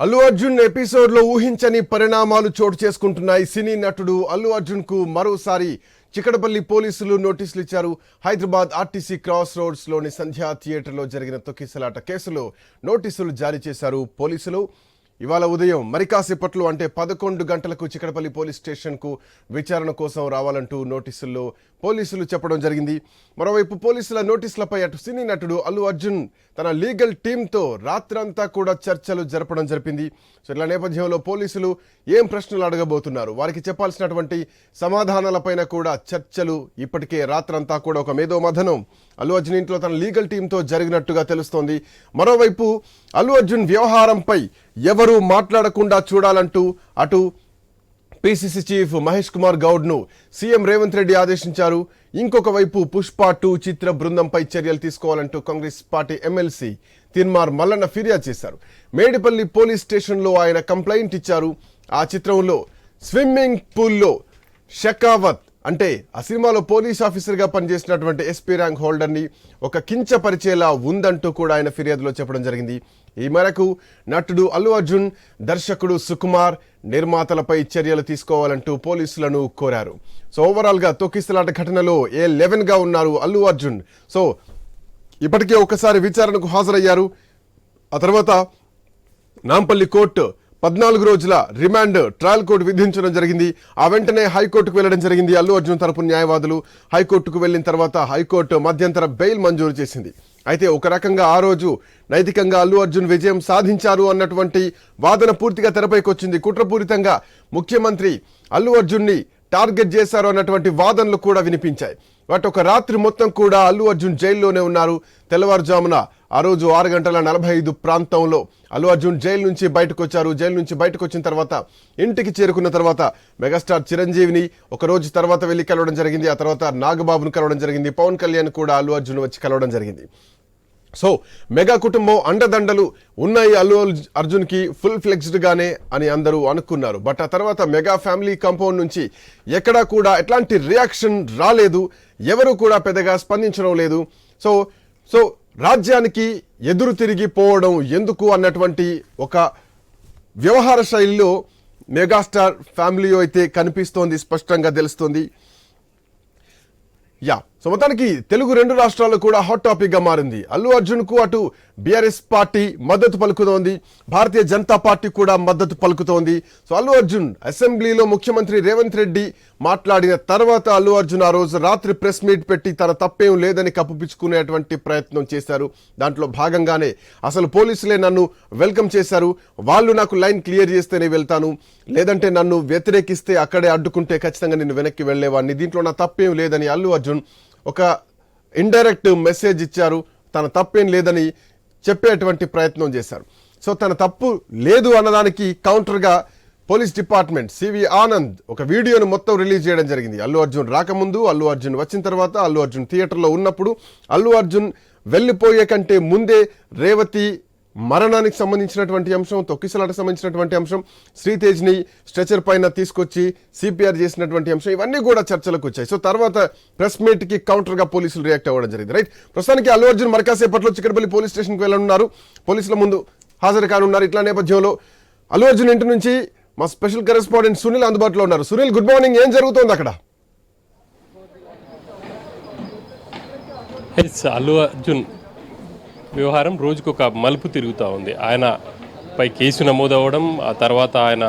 అల్లు అర్జున్ ఎపిసోడ్లో ఊహించని పరిణామాలు చోటు చేసుకుంటున్నాయి. సినీ నటుడు అల్లు అర్జున్కు మరోసారి చికడపల్లి పోలీసులు నోటీసులు ఇచ్చారు. హైదరాబాద్ ఆర్టీసీ క్రాస్ రోడ్స్లోని సంధ్యా థియేటర్లో జరిగిన తొక్కిసలాట కేసులో నోటీసులు జారీ చేశారు పోలీసులు. ఇవాళ ఉదయం మరి కాసేపట్లో అంటే పదకొండు గంటలకు చికడపల్లి పోలీస్ స్టేషన్కు విచారణ కోసం రావాలంటూ నోటీసుల్లో పోలీసులు చెప్పడం జరిగింది. మరోవైపు పోలీసుల నోటీసులపై అటు సినీ నటుడు అల్లు అర్జున్ తన లీగల్ టీంతో రాత్రంతా కూడా చర్చలు జరపడం జరిపింది. సో ఇలా నేపథ్యంలో పోలీసులు ఏం ప్రశ్నలు అడగబోతున్నారు? వారికి చెప్పాల్సినటువంటి సమాధానాలపైన కూడా చర్చలు ఇప్పటికే రాత్రంతా కూడా ఒక మేధోమథనం అల్లు అర్జున్ ఇంట్లో తన లీగల్ టీంతో జరిగినట్టుగా తెలుస్తోంది. మరోవైపు అల్లు అర్జున్ వ్యవహారంపై ఎవరూ మాట్లాడకుండా చూడాలంటూ అటు పిసిసి చీఫ్ మహేష్ కుమార్ గౌడ్ను సీఎం రేవంత్ రెడ్డి ఆదేశించారు. ఇంకొక వైపు పుష్ప టూ చిత్ర బృందంపై చర్యలు తీసుకోవాలంటూ Congress party MLC Teenmar Mallanna ఫిర్యాదు చేశారు. మేడిపల్లి పోలీస్ స్టేషన్లో ఆయన కంప్లైంట్ ఇచ్చారు. ఆ చిత్రంలో స్విమ్మింగ్ పూల్లో షెకావత్ అంటే ఆ సినిమాలో పోలీస్ ఆఫీసర్గా పనిచేసినటువంటి ఎస్పీ ర్యాంక్ హోల్డర్ని ఒక కించపరిచేలా ఉందంటూ కూడా ఆయన ఫిర్యాదులో చెప్పడం జరిగింది. ఈ మేరకు నటుడు అల్లు అర్జున్ దర్శకుడు సుకుమార్ నిర్మాతలపై చర్యలు తీసుకోవాలంటూ పోలీసులను కోరారు. సో ఓవరాల్గా తొక్కిసలాట ఘటనలో ఏ లెవెన్గా ఉన్నారు అల్లు అర్జున్? సో ఇప్పటికే ఒకసారి విచారణకు హాజరయ్యారు. ఆ తర్వాత నాంపల్లి కోర్టు పద్నాలుగు రోజుల రిమాండ్ ట్రయల్ కోర్టు విధించడం జరిగింది. ఆ వెంటనే హైకోర్టుకు వెళ్ళడం జరిగింది. అల్లు అర్జున్ తరపు న్యాయవాదులు హైకోర్టుకు వెళ్ళిన తర్వాత హైకోర్టు మధ్యంతర బెయిల్ మంజూరు చేసింది. అయితే ఒక రకంగా ఆ రోజు నైతికంగా అల్లు అర్జున్ విజయం సాధించారు అన్నటువంటి వాదన పూర్తిగా తెరపైకి వచ్చింది. కుట్రపూరితంగా ముఖ్యమంత్రి అల్లు అర్జున్ని టార్గెట్ చేశారు అన్నటువంటి వాదనలు కూడా వినిపించాయి. బట్ ఒక రాత్రి మొత్తం కూడా అల్లు అర్జున్ జైల్లోనే ఉన్నారు. తెల్లవారుజామున ఆ రోజు ఆరు గంటల నలభై ఐదు ప్రాంతంలో అల్లు అర్జున్ జైలు నుంచి బయటకు వచ్చారు జైలు నుంచి బయటకు వచ్చిన తర్వాత ఇంటికి చేరుకున్న తర్వాత మెగాస్టార్ చిరంజీవిని ఒక రోజు తర్వాత వెళ్ళి కలవడం జరిగింది. ఆ తర్వాత నాగబాబును కలవడం జరిగింది. పవన్ కళ్యాణ్ కూడా అల్లు అర్జున్ వచ్చి కలవడం జరిగింది. సో మెగా కుటుంబం అండదండలు ఉన్నాయి అల్లు అర్జున్కి ఫుల్ ఫ్లెక్స్డ్గానే అని అందరూ అనుకున్నారు. బట్ ఆ తర్వాత మెగా ఫ్యామిలీ కాంపౌండ్ నుంచి ఎక్కడా కూడా ఎట్లాంటి రియాక్షన్ రాలేదు. ఎవరు కూడా పెద్దగా స్పందించడం లేదు. సో సో రాజ్యానికి ఎదురు తిరిగి పోవడం ఎందుకు అన్నటువంటి ఒక వ్యవహార శైలిలో మెగాస్టార్ ఫ్యామిలీ అయితే కనిపిస్తోంది స్పష్టంగా తెలుస్తోంది. యా సో మొత్తానికి తెలుగు రెండు రాష్ట్రాల్లో కూడా హాట్ టాపిక్గా మారింది. అల్లు అర్జున్కు అటు బీఆర్ఎస్ పార్టీ మద్దతు పలుకుతోంది. భారతీయ జనతా పార్టీ కూడా మద్దతు పలుకుతోంది. సో అల్లు అర్జున్ అసెంబ్లీలో ముఖ్యమంత్రి రేవంత్ రెడ్డి మాట్లాడిన తర్వాత అల్లు అర్జున్ ఆ రోజు రాత్రి ప్రెస్ మీట్ పెట్టి తన తప్పేం లేదని కప్పిపుచ్చుకునేటువంటి ప్రయత్నం చేశారు. దాంట్లో భాగంగానే అసలు పోలీసులే నన్ను వెల్కమ్ చేశారు. వాళ్ళు నాకు లైన్ క్లియర్ చేస్తేనే వెళ్తాను. లేదంటే నన్ను వ్యతిరేకిస్తే అక్కడే అడ్డుకుంటే ఖచ్చితంగా నేను వెనక్కి వెళ్ళేవాడిని. దీంట్లో నా తప్పేం లేదని అల్లు అర్జున్ ఒక ఇండైరెక్ట్ మెసేజ్ ఇచ్చారు. తన తప్పేం లేదని చెప్పేటువంటి ప్రయత్నం చేశారు. సో తన తప్పు లేదు అన్నదానికి కౌంటర్గా పోలీస్ డిపార్ట్మెంట్ సివి ఆనంద్ ఒక వీడియోను మొత్తం రిలీజ్ చేయడం జరిగింది. అల్లు అర్జున్ రాకముందు అల్లు అర్జున్ వచ్చిన తర్వాత అల్లు అర్జున్ థియేటర్లో ఉన్నప్పుడు అల్లు అర్జున్ వెళ్ళిపోయే కంటే ముందే రేవతి మరణానికి సంబంధించినటువంటి అంశం తొక్కిసలాటకు సంబంధించినటువంటి అంశం శ్రీతేజ్ని స్ట్రెచర్ పైన తీసుకొచ్చి సిపిఆర్ చేసినటువంటి అంశం ఇవన్నీ కూడా చర్చలకు వచ్చాయి. సో తర్వాత ప్రెస్ మీట్కి కి పోలీసులు రియాక్ట్ అవ్వడం జరిగింది. రైట్? ప్రస్తుతానికి అల్లు అర్జున్ మరకాసేపట్లో చిక్కడపల్లి పోలీస్ స్టేషన్కి వెళ్ళనున్నారు. పోలీసుల ముందు హాజరు కానున్నారు ఇట్లా నేపథ్యంలో. అల్లు అర్జున్ ఇంటి నుంచి మా స్పెషల్ కరెస్పాండెంట్ సునీల్ అందుబాటులో ఉన్నారు. Sunil good morning. ఏం జరుగుతోంది అక్కడ? అల్లు అర్జున్. వ్యవహారం రోజుకొక మలుపు తిరుగుతూ ఉంది. ఆయన పై కేసు నమోదవ్వడం ఆ తర్వాత ఆయన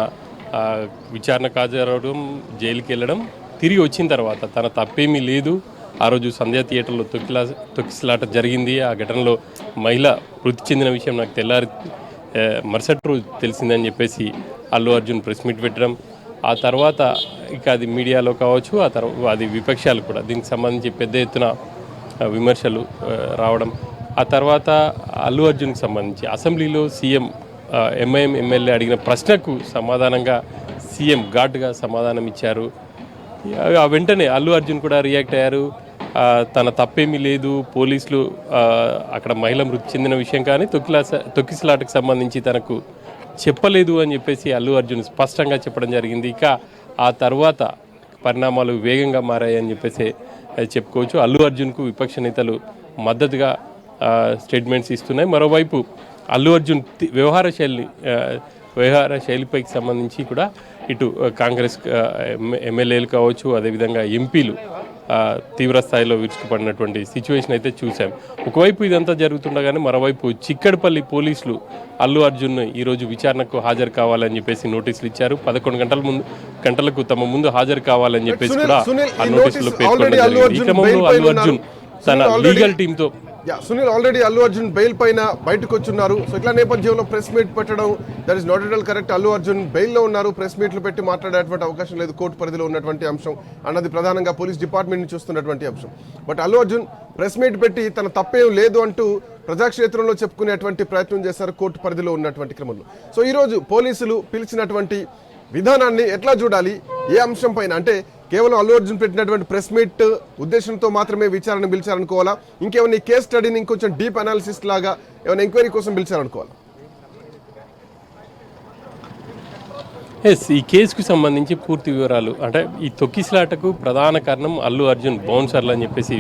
విచారణ విచారణకు హాజరవడం జైలుకి వెళ్ళడం తిరిగి వచ్చిన తర్వాత తన తప్పేమీ లేదు. ఆ రోజు సంధ్యా థియేటర్లో తొక్కిలా తొక్కిసలాట జరిగింది. ఆ ఘటనలో మహిళ మృతి చెందిన విషయం నాకు తెల్లారి మరుసటి రోజు తెలిసిందని చెప్పేసి అల్లు అర్జున్ ప్రెస్ మీట్ పెట్టడం. ఆ తర్వాత ఇక అది మీడియాలో కావచ్చు ఆ తర్వాత అది విపక్షాలు కూడా దీనికి సంబంధించి పెద్ద ఎత్తున విమర్శలు రావడం. ఆ తర్వాత అల్లు అర్జున్కి సంబంధించి అసెంబ్లీలో సీఎం ఎంఐఎం ఎమ్మెల్యే అడిగిన ప్రశ్నకు సమాధానంగా సీఎం ఘాటుగా సమాధానం ఇచ్చారు. ఆ వెంటనే అల్లు అర్జున్ కూడా రియాక్ట్ అయ్యారు. తన తప్పేమీ లేదు. పోలీసులు అక్కడ మహిళ మృతి చెందిన విషయం కానీ తొక్కిలా తొక్కిసలాటకు సంబంధించి తనకు చెప్పలేదు అని చెప్పేసి అల్లు అర్జున్ స్పష్టంగా చెప్పడం జరిగింది. ఇక ఆ తర్వాత పరిణామాలు వేగంగా మారాయని చెప్పేసి చెప్పుకోవచ్చు. అల్లు అర్జున్కు విపక్ష నేతలు మద్దతుగా స్టేట్మెంట్స్ ఇస్తున్నాయి. మరోవైపు అల్లు అర్జున్ వ్యవహార శైలి వ్యవహార శైలిపైకి సంబంధించి కూడా ఇటు కాంగ్రెస్ ఎమ్మెల్యేలు కావచ్చు అదేవిధంగా ఎంపీలు తీవ్ర స్థాయిలో విరుచుకుపడినటువంటి సిచ్యువేషన్ అయితే చూసాం ఒకవైపు ఇదంతా జరుగుతుండగానే మరోవైపు చిక్కడపల్లి పోలీసులు అల్లు అర్జున్ ఈరోజు విచారణకు హాజరు కావాలని చెప్పేసి నోటీసులు ఇచ్చారు. పదకొండు గంటల ముందు గంటలకు తమ ముందు హాజరు కావాలని చెప్పేసి కూడా ఆ నోటీసులో పేర్కొనడం జరిగింది. ఈ అర్జున్ క్రమంలో అల్లు. అర్జున్ తన లీగల్ టీంతో yeah Sunil already Allu Arjun bail పైన బయటకు వచ్చున్నారు. సో ఇట్లా నేపథ్యంలో ప్రెస్ మీట్ పెట్టడం that is not at all correct Allu Arjun బెయిల్లో ఉన్నారు. ప్రెస్ మీట్లు పెట్టి మాట్లాడేటువంటి అవకాశం లేదు. కోర్టు పరిధిలో ఉన్నటువంటి అంశం. అన్నది ప్రధానంగా పోలీస్ డిపార్ట్మెంట్ నుంచి చూస్తున్నటువంటి అంశం. But Allu Arjun press meet పెట్టి తన తప్పేం లేదు అంటూ ప్రజాక్షేత్రంలో చెప్పుకునేటువంటి ప్రయత్నం చేశారు. కోర్టు పరిధిలో ఉన్నటువంటి క్రమంలో. సో ఈరోజు పోలీసులు పిలిచినటువంటి విధానాన్ని ఎట్లా చూడాలి? ఏ అంశం పైన? అంటే కేవలం అల్లు అర్జున్ పెట్టినటువంటి ప్రెస్ మీట్ ఉద్దేశంతో మాత్రమే విచారణ పిలిచారనుకోవాలా? ఇంకేమైనా కేస్ స్టడీని ఇంకొంచెం డీప్ అనాలిసిస్ లాగా ఏమైనా ఎంక్వైరీ కోసం పిలిచారనుకోవాలా? ఎస్ ఈ కేసుకు సంబంధించి పూర్తి వివరాలు. అంటే ఈ తొక్కిసలాటకు ప్రధాన కారణం అల్లు అర్జున్ బౌన్సర్లు అని చెప్పేసి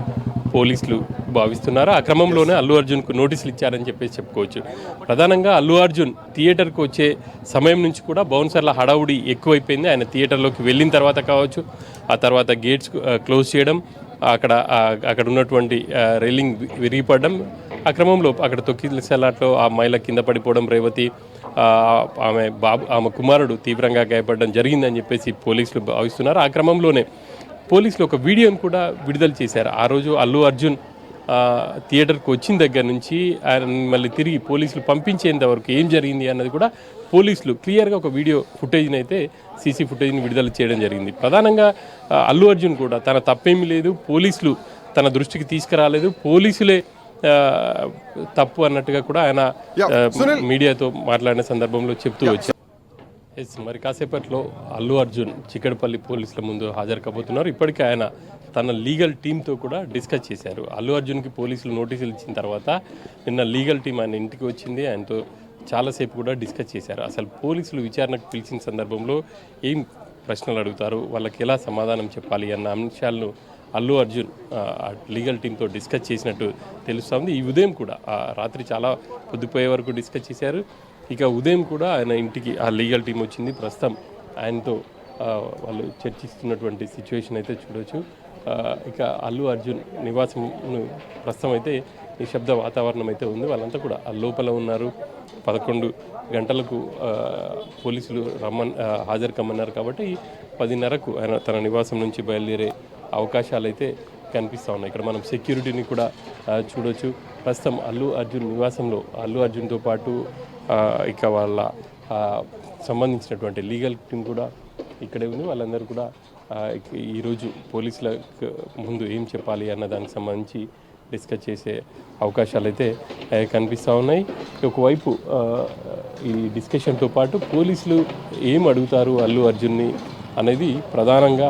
పోలీసులు భావిస్తున్నారు? ఆ క్రమంలోనే అల్లు అర్జున్కు నోటీసులు ఇచ్చారని చెప్పేసి చెప్పుకోవచ్చు. ప్రధానంగా అల్లు అర్జున్ థియేటర్కి వచ్చే సమయం నుంచి కూడా బౌన్సర్ల హడావుడి ఎక్కువైపోయింది. ఆయన థియేటర్లోకి వెళ్ళిన తర్వాత కావచ్చు ఆ తర్వాత గేట్స్ క్లోజ్ చేయడం అక్కడ అక్కడ ఉన్నటువంటి రైలింగ్ విరిగిపడడం ఆ క్రమంలో అక్కడ తొక్కిసలాట్లో ఆ మహిళ కింద పడిపోవడం రేవతి ఆమె బాబు ఆమె కుమారుడు తీవ్రంగా గాయపడడం జరిగిందని చెప్పేసి పోలీసులు భావిస్తున్నారు. ఆ క్రమంలోనే పోలీసులు ఒక వీడియోను కూడా విడుదల చేశారు ఆ రోజు అల్లు అర్జున్ థియేటర్కి వచ్చిన దగ్గర నుంచి ఆయన మళ్ళీ తిరిగి పోలీసులు పంపించేంత వరకు ఏం జరిగింది అన్నది కూడా పోలీసులు క్లియర్గా ఒక వీడియో ఫుటేజ్ని అయితే సీసీ ఫుటేజ్ని విడుదల చేయడం జరిగింది ప్రధానంగా అల్లు అర్జున్ కూడా తన తప్పేమీ లేదు పోలీసులు తన దృష్టికి తీసుకురాలేదు పోలీసులే తప్పు అన్నట్టుగా కూడా ఆయన. మీడియాతో మాట్లాడిన సందర్భంలో చెప్తూ వచ్చారు ఎస్ మరి కాసేపట్లో అల్లు అర్జున్ చిక్కడపల్లి పోలీసుల ముందు హాజరు కాబోతున్నారు ఇప్పటికే ఆయన తన లీగల్ టీంతో కూడా డిస్కస్ చేశారు. అల్లు అర్జున్కి పోలీసులు నోటీసులు ఇచ్చిన తర్వాత నిన్న లీగల్ టీం ఆయన ఇంటికి వచ్చింది. ఆయనతో చాలాసేపు కూడా డిస్కస్ చేశారు. అసలు పోలీసులు విచారణకు పిలిచిన సందర్భంలో ఏం ప్రశ్నలు అడుగుతారు? వాళ్ళకి ఎలా సమాధానం చెప్పాలి అన్న అంశాలను అల్లు అర్జున్ ఆ, లీగల్ టీంతో డిస్కస్ చేసినట్టు తెలుస్తోంది. ఈ ఉదయం కూడా రాత్రి చాలా పొద్దుపోయే వరకు డిస్కస్ చేశారు. ఇక ఉదయం కూడా ఆయన ఇంటికి ఆ లీగల్ టీం వచ్చింది. ప్రస్తుతం ఆయనతో వాళ్ళు చర్చిస్తున్నటువంటి సిచ్యువేషన్ అయితే చూడవచ్చు ఇక అల్లు అర్జున్ నివాసం ప్రస్తుతం అయితే నిశ్శబ్ద వాతావరణం అయితే ఉంది. వాళ్ళంతా కూడా ఆ లోపల ఉన్నారు. పదకొండు గంటలకు పోలీసులు రమ్మన్ హాజరు కమ్మన్నారు కాబట్టి పదిన్నరకు ఆయన తన నివాసం నుంచి బయలుదేరే అవకాశాలు అయితే కనిపిస్తూ ఉన్నాయి. ఇక్కడ మనం సెక్యూరిటీని కూడా చూడొచ్చు. ప్రస్తుతం అల్లు అర్జున్ నివాసంలో అల్లు అర్జున్తో పాటు ఇక వాళ్ళ సంబంధించినటువంటి లీగల్ టీం కూడా ఇక్కడే ఉంది. వాళ్ళందరూ కూడా ఈరోజు పోలీసుల ముందు ఏం చెప్పాలి అన్న దానికి సంబంధించి డిస్కస్ చేసే అవకాశాలు అయితే కనిపిస్తూ ఉన్నాయి. ఒకవైపు ఈ డిస్కషన్తో పాటు పోలీసులు ఏం అడుగుతారు అల్లు అర్జున్ని అనేది ప్రధానంగా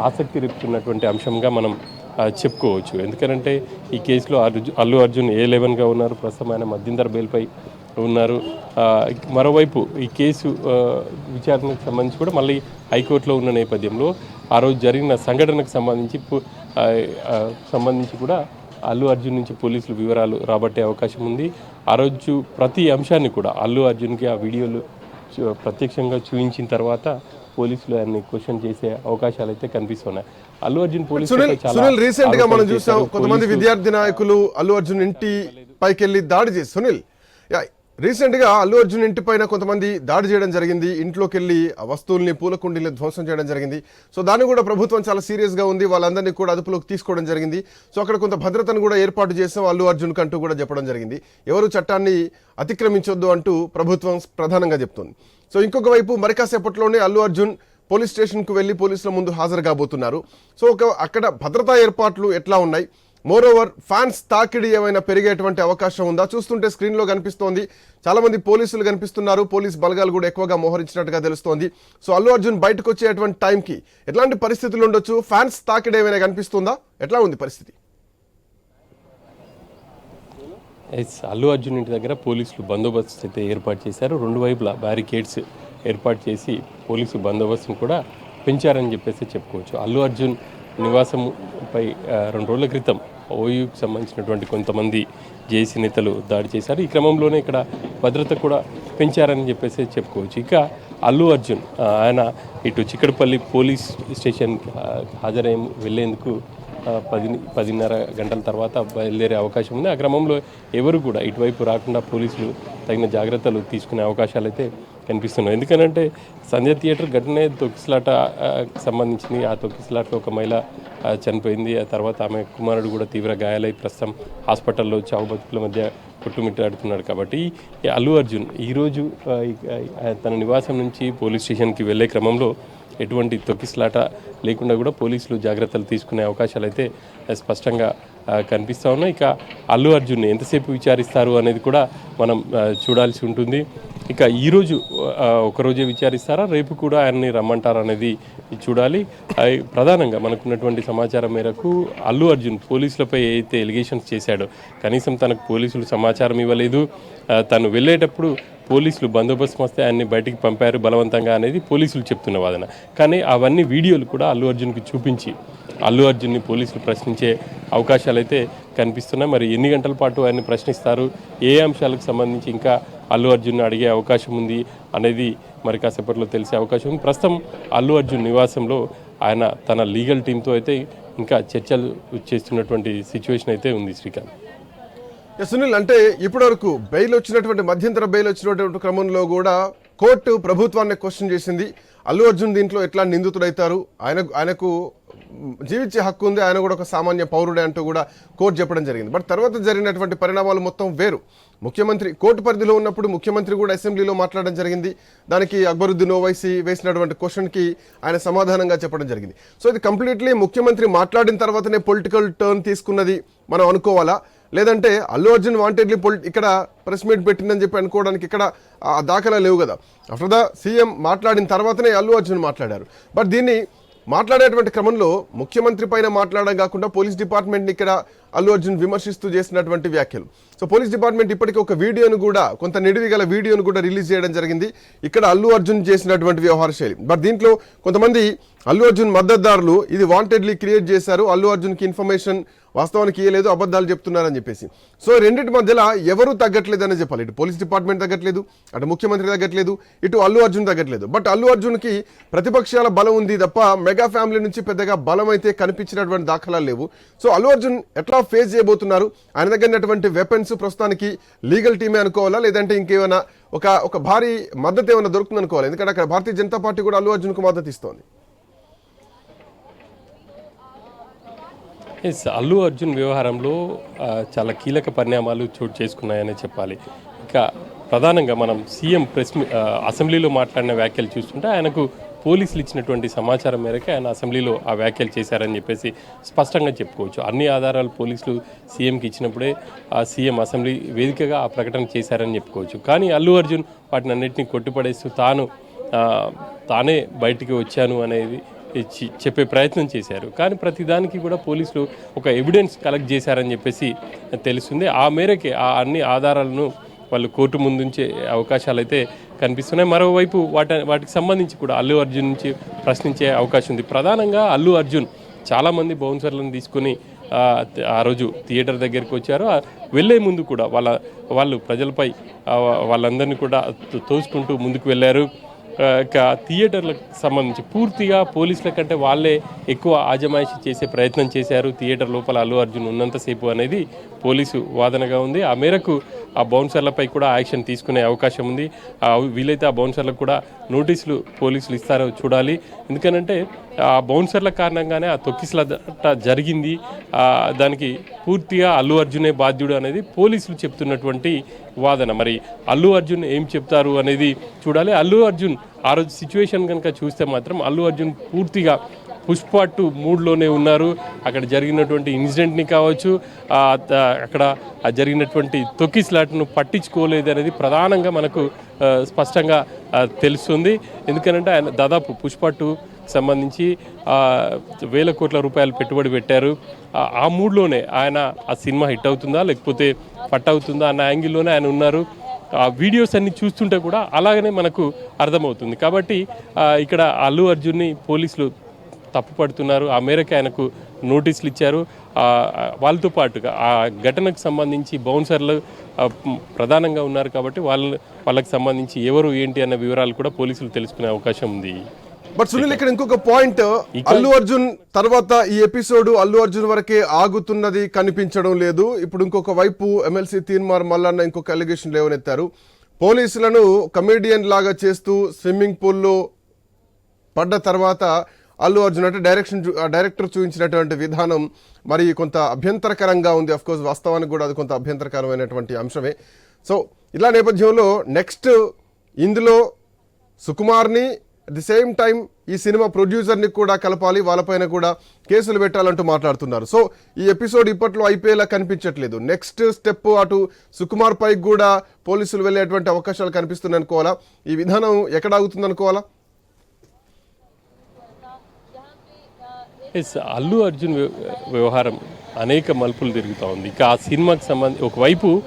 ఆసక్తి రేపుతున్నటువంటి అంశంగా మనం చెప్పుకోవచ్చు. ఎందుకంటే ఈ కేసులో అర్జు అల్లు అర్జున్ ఏ లెవెన్గా ఉన్నారు ప్రస్తుతం ఆయన మధ్యంతర బెయిల్పై ఉన్నారు. మరోవైపు ఈ కేసు విచారణకు సంబంధించి కూడా మళ్ళీ హైకోర్టులో ఉన్న నేపథ్యంలో ఆ రోజు జరిగిన సంఘటనకు సంబంధించి సంబంధించి కూడా అల్లు అర్జున్ నుంచి పోలీసులు వివరాలు రాబట్టే అవకాశం ఉంది. ఆ రోజు ప్రతి అంశాన్ని కూడా అల్లు అర్జున్కి ఆ వీడియోలు చూ- ప్రత్యక్షంగా చూపించిన తర్వాత పోలీసులు ఆయన్ని క్వశ్చన్ చేసే అవకాశాలు అయితే కనిపిస్తున్నాయి. అల్లు అర్జున్ పోలీసులు రీసెంట్గా మనం చూసాం కొంతమంది విద్యార్థి నాయకులు అల్లు అర్జున్ ఇంటి పైకి వెళ్ళి దాడి చేసి సునీల్ రీసెంట్గా అల్లు అర్జున్ ఇంటి పైన కొంతమంది దాడి చేయడం జరిగింది ఇంట్లోకి వెళ్ళి వస్తువుల్ని పూల కుండీలు ధ్వంసం చేయడం జరిగింది. సో దాన్ని కూడా ప్రభుత్వం చాలా సీరియస్గా ఉంది వాళ్ళందరినీ కూడా అదుపులోకి తీసుకోవడం జరిగింది. సో అక్కడ కొంత భద్రతను కూడా ఏర్పాటు చేసాం అల్లు అర్జున్ కంటూ కూడా చెప్పడం జరిగింది. ఎవరు చట్టాన్ని అతిక్రమించొద్దు అంటూ ప్రభుత్వం ప్రధానంగా చెప్తుంది. సో ఇంకొక వైపు మరికాసేపట్లోనే అల్లు అర్జున్ పోలీస్ స్టేషన్కు వెళ్ళి పోలీసుల ముందు హాజరు కాబోతున్నారు సో ఒక అక్కడ భద్రతా ఏర్పాట్లు ఎట్లా ఉన్నాయి? మోరోవర్ ఫ్యాన్స్ తాకిడి ఏమైనా పెరిగేటువంటి అవకాశం ఉందా? చూస్తుంటే స్క్రీన్లో కనిపిస్తోంది. చాలామంది పోలీసులు కనిపిస్తున్నారు. పోలీస్ బలగాలు కూడా ఎక్కువగా మోహరించినట్టుగా తెలుస్తోంది. సో అల్లు అర్జున్ బయటకు వచ్చేటువంటి టైంకి ఎట్లాంటి పరిస్థితులు ఉండొచ్చు? ఫ్యాన్స్ తాకిడి ఏమైనా కనిపిస్తుందా? ఎట్లా ఉంది పరిస్థితి? ఎస్ అల్లు అర్జున్ ఇంటి దగ్గర పోలీసులు బందోబస్తు అయితే ఏర్పాటు చేశారు. రెండు వైపులా బ్యారికేడ్స్ ఏర్పాటు చేసి పోలీసు బందోబస్తును కూడా పెంచారని చెప్పేసి చెప్పుకోవచ్చు. అల్లు అర్జున్ నివాసంపై రెండు రోజుల క్రితం ఓయూకి సంబంధించినటువంటి కొంతమంది జేసీ నేతలు దాడి చేశారు. ఈ క్రమంలోనే ఇక్కడ భద్రత కూడా పెంచారని చెప్పేసి చెప్పుకోవచ్చు. ఇక అల్లు అర్జున్ ఆయన ఇటు చిక్కడపల్లి పోలీస్ స్టేషన్ హాజరై వెళ్ళేందుకు పది పదిన్నర గంటల తర్వాత బయలుదేరే అవకాశం ఉంది. ఆ క్రమంలో ఎవరు కూడా ఇటువైపు రాకుండా పోలీసులు తగిన జాగ్రత్తలు తీసుకునే అవకాశాలు అయితే కనిపిస్తున్నాయి. ఎందుకనంటే సంజయ్ థియేటర్ ఘటనే తొక్కిసలాట సంబంధించింది. ఆ తొక్కిసలాటలో ఒక మహిళ చనిపోయింది. ఆ తర్వాత ఆమె కుమారుడు కూడా తీవ్ర గాయాలై ప్రస్తుతం హాస్పిటల్లో చావు బతుకుల మధ్య కొట్టుమిట్టాడుతున్నాడు కాబట్టి అల్లు అర్జున్ ఈరోజు తన నివాసం నుంచి పోలీస్ స్టేషన్కి వెళ్ళే క్రమంలో ఎటువంటి తొక్కిసలాట లేకుండా కూడా పోలీసులు జాగ్రత్తలు తీసుకునే అవకాశాలు అయితే స్పష్టంగా కనిపిస్తూ ఉన్నాయి. ఇక అల్లు అర్జున్ని ఎంతసేపు విచారిస్తారు అనేది కూడా మనం చూడాల్సి ఉంటుంది. ఇక ఈరోజు ఒకరోజే విచారిస్తారా? రేపు కూడా ఆయన్ని రమ్మంటారా అనేది చూడాలి ప్రధానంగా మనకున్నటువంటి సమాచారం మేరకు అల్లు అర్జున్ పోలీసులపై ఏదైతే ఎలిగేషన్స్ చేశాడో కనీసం తనకు పోలీసులు సమాచారం ఇవ్వలేదు. తను వెళ్ళేటప్పుడు పోలీసులు బందోబస్తు వస్తే ఆయన్ని బయటికి పంపారు బలవంతంగా అనేది పోలీసులు చెప్తున్న వాదన. కానీ అవన్నీ వీడియోలు కూడా అల్లు అర్జున్కి చూపించి అల్లు అర్జున్ని పోలీసులు ప్రశ్నించే అవకాశాలు అయితే కనిపిస్తున్నాయి. మరి ఎన్ని గంటల పాటు ఆయన్ని ప్రశ్నిస్తారు? ఏ అంశాలకు సంబంధించి ఇంకా అల్లు అర్జున్ అడిగే అవకాశం ఉంది అనేది మరి కాసేపట్లో తెలిసే అవకాశం ఉంది. ప్రస్తుతం అల్లు అర్జున్ నివాసంలో ఆయన తన లీగల్ టీంతో అయితే ఇంకా చర్చలు చేస్తున్నటువంటి సిచ్యువేషన్ అయితే ఉంది శ్రీకాంత్. సునీల్ అంటే ఇప్పటివరకు బెయిల్ వచ్చినటువంటి మధ్యంతర బెయిల్ వచ్చినటువంటి క్రమంలో కూడా కోర్టు ప్రభుత్వాన్ని క్వశ్చన్ చేసింది. అల్లు అర్జున్ దీంట్లో ఎట్లా నిందితుడైతారు? ఆయన ఆయనకు జీవించే హక్కు ఉంది ఆయన కూడా ఒక సామాన్య పౌరుడే అంటూ కూడా కోర్టు చెప్పడం జరిగింది. బట్ తర్వాత జరిగినటువంటి పరిణామాలు మొత్తం వేరు. ముఖ్యమంత్రి కోర్టు పరిధిలో ఉన్నప్పుడు ముఖ్యమంత్రి కూడా అసెంబ్లీలో మాట్లాడడం జరిగింది. దానికి అక్బరుద్దీన్ ఓవైసీ వేసినటువంటి క్వశ్చన్కి ఆయన సమాధానంగా చెప్పడం జరిగింది. సో ఇది కంప్లీట్లీ ముఖ్యమంత్రి మాట్లాడిన తర్వాతనే పొలిటికల్ టర్న్ తీసుకున్నది మనం అనుకోవాలా? లేదంటే అల్లు అర్జున్ వాంటెడ్లీ పొలి ఇక్కడ ప్రెస్ మీట్ పెట్టిందని చెప్పి అనుకోవడానికి ఇక్కడ ఆ దాఖలా లేవు కదా. ఆఫ్టర్ ద సీఎం మాట్లాడిన తర్వాతనే అల్లు అర్జున్ మాట్లాడారు. బట్ దీన్ని మాట్లాడేటువంటి క్రమంలో ముఖ్యమంత్రి పైన మాట్లాడడం కాకుండా పోలీస్ డిపార్ట్మెంట్ని ఇక్కడ అల్లు అర్జున్ విమర్శిస్తూ చేసినటువంటి వ్యాఖ్యలు. సో పోలీస్ డిపార్ట్మెంట్ ఇప్పటికీ ఒక వీడియోను కూడా కొంత నిడివి గల వీడియోను కూడా రిలీజ్ చేయడం జరిగింది. ఇక్కడ అల్లు అర్జున్ చేసినటువంటి వ్యవహార శైలి. బట్ దీంట్లో కొంతమంది అల్లు అర్జున్ మద్దతుదారులు ఇది వాంటెడ్లీ క్రియేట్ చేశారు. అల్లు అర్జున్కి ఇన్ఫర్మేషన్ వాస్తవానికి ఇవ్వలేదు అబద్ధాలు చెప్తున్నారని చెప్పేసి. సో రెండింటి మధ్యలో ఎవరు తగ్గట్లేదని చెప్పాలి. ఇటు పోలీస్ డిపార్ట్మెంట్ తగ్గట్లేదు అటు ముఖ్యమంత్రి తగ్గట్లేదు ఇటు అల్లు అర్జున్ తగ్గట్లేదు. బట్ అల్లు అర్జున్కి ప్రతిపక్షాల బలం ఉంది తప్ప మెగా ఫ్యామిలీ నుంచి పెద్దగా బలం అయితే కనిపించినటువంటి దాఖలాలు లేవు. సో అల్లు అర్జున్ ఎట్లా ఫేస్ చేయబోతున్నారు. ఆయన దగ్గర ఉన్నటువంటి వెపన్స్ ప్రస్తుతానికి లీగల్ టీమే అనుకోవాలా? లేదంటే ఇంకేమైనా ఒక ఒక భారీ మద్దతు ఏమైనా దొరుకుతుంది అనుకోవాలి? ఎందుకంటే అక్కడ భారతీయ జనతా పార్టీ కూడా అల్లు అర్జున్కు మద్దతు ఇస్తోంది. ఎస్ అల్లు అర్జున్ వ్యవహారంలో చాలా కీలక పరిణామాలు చోటు చేసుకున్నాయనే చెప్పాలి. ఇక ప్రధానంగా మనం సీఎం ప్రెస్ అసెంబ్లీలో మాట్లాడిన వ్యాఖ్యలు చూస్తుంటే ఆయనకు పోలీసులు ఇచ్చినటువంటి సమాచారం మేరకు ఆయన అసెంబ్లీలో ఆ వ్యాఖ్యలు చేశారని చెప్పేసి స్పష్టంగా చెప్పుకోవచ్చు. అన్ని ఆధారాలు పోలీసులు సీఎంకి ఇచ్చినప్పుడే ఆ సీఎం అసెంబ్లీ వేదికగా ఆ ప్రకటన చేశారని చెప్పుకోవచ్చు. కానీ అల్లు అర్జున్ వాటిని అన్నింటినీ కొట్టిపడేస్తూ తాను తానే బయటికి వచ్చాను అనేది చి- చెప్పే ప్రయత్నం చేశారు. కానీ ప్రతిదానికి కూడా పోలీసులు ఒక ఎవిడెన్స్ కలెక్ట్ చేశారని చెప్పేసి తెలుస్తుంది. ఆ మేరకే ఆ అన్ని ఆధారాలను వాళ్ళు కోర్టు ముందుంచే అవకాశాలు అయితే కనిపిస్తున్నాయి. మరోవైపు వాటి వాటికి సంబంధించి కూడా అల్లు అర్జున్ నుంచి ప్రశ్నించే అవకాశం ఉంది. ప్రధానంగా అల్లు అర్జున్ చాలామంది బౌన్సర్లను తీసుకుని ఆ, రోజు థియేటర్ దగ్గరికి వచ్చారు. వెళ్ళే ముందు కూడా వాళ్ళ వాళ్ళు ప్రజలపై వాళ్ళందరినీ కూడా తోసుకుంటూ ముందుకు వెళ్ళారు. థియేటర్లకు సంబంధించి పూర్తిగా పోలీసుల కంటే వాళ్ళే ఎక్కువ ఆజమాయిషి చేసే ప్రయత్నం చేశారు. థియేటర్ లోపల అల్లు అర్జున్ ఉన్నంతసేపు అనేది పోలీసు వాదనగా ఉంది. ఆ మేరకు ఆ బౌన్సర్లపై కూడా యాక్షన్ తీసుకునే అవకాశం ఉంది. వీలైతే ఆ బౌన్సర్లకు కూడా నోటీసులు పోలీసులు ఇస్తారో చూడాలి. ఎందుకనంటే ఆ బౌన్సర్ల కారణంగానే ఆ తొక్కిసలాట జరిగింది. దానికి పూర్తిగా అల్లు అర్జునే బాధ్యుడు అనేది పోలీసులు చెప్తున్నటువంటి వాదన. మరి అల్లు అర్జున్ ఏం చెప్తారు అనేది చూడాలి. అల్లు అర్జున్ ఆ రోజు సిచ్యువేషన్ కనుక చూస్తే మాత్రం అల్లు అర్జున్ పూర్తిగా పుష్ప టూ మూడ్లోనే ఉన్నారు. అక్కడ జరిగినటువంటి ఇన్సిడెంట్ని కావచ్చు అక్కడ జరిగినటువంటి జరిగినటువంటి తొక్కిస్లాట్ను పట్టించుకోలేదు అనేది ప్రధానంగా మనకు స్పష్టంగా తెలుస్తుంది. ఎందుకనంటే ఆయన దాదాపు పుష్ప టూ సంబంధించి వేల కోట్ల రూపాయలు పెట్టుబడి పెట్టారు. ఆ- మూడ్లోనే ఆయన ఆ సినిమా హిట్ అవుతుందా లేకపోతే పట్ అవుతుందా అన్న యాంగిల్లోనే ఆయన ఉన్నారు. ఆ వీడియోస్ అన్ని చూస్తుంటే కూడా అలాగనే మనకు అర్థమవుతుంది. కాబట్టి ఇక్కడ అల్లు అర్జున్ని పోలీసులు తప్పుపడుతున్నారు ఆ మేరకు ఆయనకు నోటీసులు ఇచ్చారు. వాళ్ళతో పాటుగా ఆ ఘటనకు సంబంధించి బౌన్సర్లు ప్రధానంగా ఉన్నారు కాబట్టి వాళ్ళ వాళ్ళకి సంబంధించి ఎవరు ఏంటి అన్న వివరాలు కూడా పోలీసులు తెలుసుకునే అవకాశం ఉంది. బట్ సునీల్ ఇక్కడ ఇంకొక పాయింట్. అల్లు అర్జున్ తర్వాత ఈ ఎపిసోడ్ అల్లు అర్జున్ వరకే ఆగుతున్నది కనిపించడం లేదు. ఇప్పుడు ఇంకొక వైపు ఎమ్మెల్సీ తీన్మార్ మల్లన్న ఇంకొక అలిగేషన్ లేవనెత్తారు. పోలీసులను కమేడియన్ లాగా చేస్తూ స్విమ్మింగ్ పూల్లో పడ్డ తర్వాత అల్లు అర్జున్ అంటే డైరెక్షన్ చూ- డైరెక్టర్ చూపించినటువంటి విధానం మరి కొంత అభ్యంతరకరంగా ఉంది. అఫ్ కోర్స్ వాస్తవానికి కూడా అది కొంత అభ్యంతరకరమైనటువంటి అంశమే. సో ఇలా నేపథ్యంలో నెక్స్ట్ ఇందులో సుకుమార్ని అట్ ది సేమ్ టైం ఈ సినిమా ప్రొడ్యూసర్ని కూడా కలపాలి. వాళ్ళపైన కూడా కేసులు పెట్టాలంటూ మాట్లాడుతున్నారు. సో ఈ ఎపిసోడ్ ఇప్పట్లో అయిపోయేలా కనిపించట్లేదు. నెక్స్ట్ స్టెప్ అటు సుకుమార్ పైకి కూడా పోలీసులు వెళ్ళేటువంటి అవకాశాలు కనిపిస్తున్నాయి అనుకోవాలా ఈ విధానం ఎక్కడ ఆగుతుంది అనుకోవాలా ఎస్ అల్లు అర్జున్ వ్య- వ్యవహారం అనేక మలుపులు తిరుగుతూ ఉంది. ఇక ఆ సినిమాకి సంబంధించి ఒకవైపు